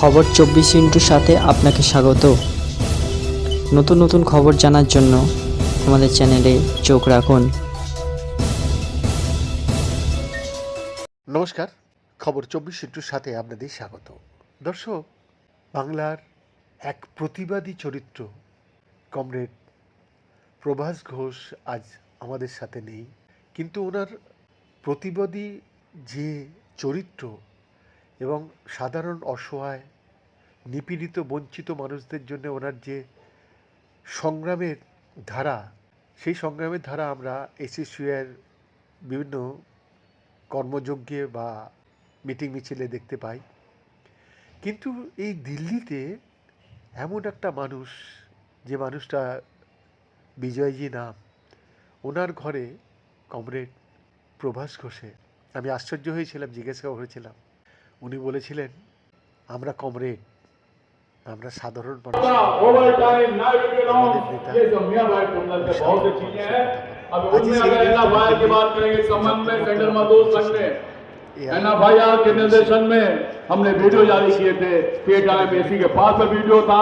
খবর চব্বিশ ইন্টুর সাথে আপনাকে স্বাগত। নতুন নতুন খবর জানার জন্য আমাদের চ্যানেলে চোখ রাখুন। নমস্কার, খবর চব্বিশ ইন্টুর সাথে আপনাদের স্বাগত। দর্শক, বাংলার এক প্রতিবাদী চরিত্র, কমরেড প্রভাস ঘোষ আজ আমাদের সাথে নেই। কিন্তু ওনার প্রতিবাদী যে চরিত্র এবং সাধারণ অসহায় নিপীড়িত, বঞ্চিত মানুষদের জন্য ওনার যে সংগ্রামের ধারা, সেই সংগ্রামের ধারা আমরা এসএসইউয়ের বিভিন্ন কর্মযজ্ঞে বা মিটিং মিছিলে দেখতে পাই। কিন্তু এই দিল্লিতে এমন একটা মানুষ, যে মানুষটা বিজয়জি নাম, ওনার ঘরে কমরেড প্রভাস ঘোষে আমি আশ্চর্য হয়েছিলাম, জিজ্ঞাসা করেছিলাম। উনি বলেছিলেন, আমরা কমরেড আমরা সাধারণ মানুষ ओवर टाइम नाइट के हमारे नेता ये सब मियां भाई तुमने से बहुत सी चीजें हैं अब आज उनमें इसी अगर लिए एना भाई की बात करेंगे इस संबंध में सेंट्रल मजदूर संघ ने एना भाई के निर्देशन में हमने वीडियो जारी किए थे पीएमएसी के पास में वीडियो था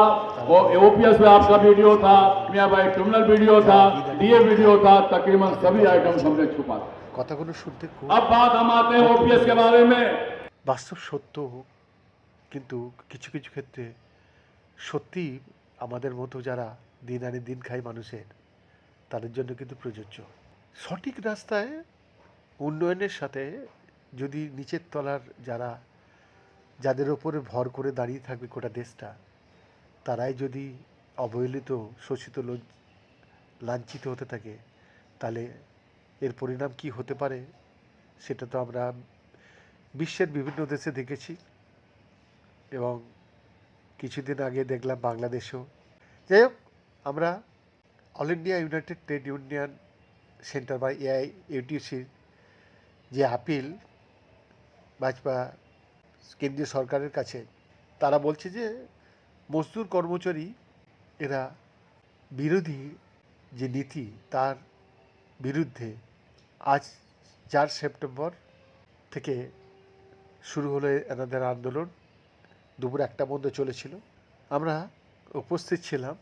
और ओपीएस में आपका वीडियो था मियां भाई क्रिमिनल वीडियो था डीए वीडियो था तकरीबन सभी आइटम हमने छुपा था কথাগুলো শুনতে খুব अब बात हम आते हैं ओपीएस के बारे में বাস্তব সত্য কিন্তু কিছু কিছু ক্ষেত্রে সত্যি আমাদের মতো যারা দিন আনে দিন খাই মানুষের, তাদের জন্য কিন্তু প্রযোজ্য। সঠিক রাস্তায়, উন্নয়নের সাথে যদি নিচের তলার যারা, যাদের ওপরে ভর করে দাঁড়িয়ে থাকবে গোটা দেশটা, তারাই যদি অবহেলিত, শোষিত লাঞ্ছিত হতে থাকে, তাহলে এর পরিণাম কি হতে পারে, সেটা তো আমরা বিশ্বের বিভিন্ন দেশে দেখেছি। এবং কিছুদিন আগে দেখলাম বাংলাদেশেও। যাই হোক, আমরা All India United Trade Union Centre বা এআই ইউটিউসির যে আপিল ভাজপা কেন্দ্রীয় সরকারের কাছে, তারা বলছে যে মজদুর কর্মচারী এরা বিরোধী যে নীতি তার বিরুদ্ধে আজ চার সেপ্টেম্বর থেকে শুরু হলো এনাদের আন্দোলন। দুপুর একটা মধ্যে চলেছিল। আমরা উপস্থিত ছিলাম।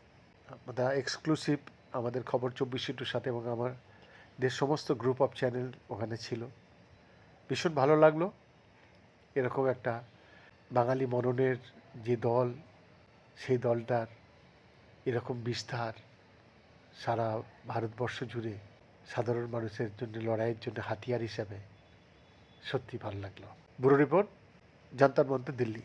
দ্য এক্সক্লুসিভ আমাদের খবর চব্বিশ ইন্টুর সাথে এবং আমার আমাদের সমস্ত গ্রুপ অফ চ্যানেল ওখানে ছিল। ভীষণ ভালো লাগল। এরকম একটা বাঙালি মননের যে দল, সেই দলটার এরকম বিস্তার সারা ভারতবর্ষ জুড়ে সাধারণ মানুষের জন্য, লড়াইয়ের জন্য হাতিয়ার হিসাবে সত্যি ভালো লাগল। ব্যুরো রিপোর্ট, জানতার মধ্যে দিল্লি।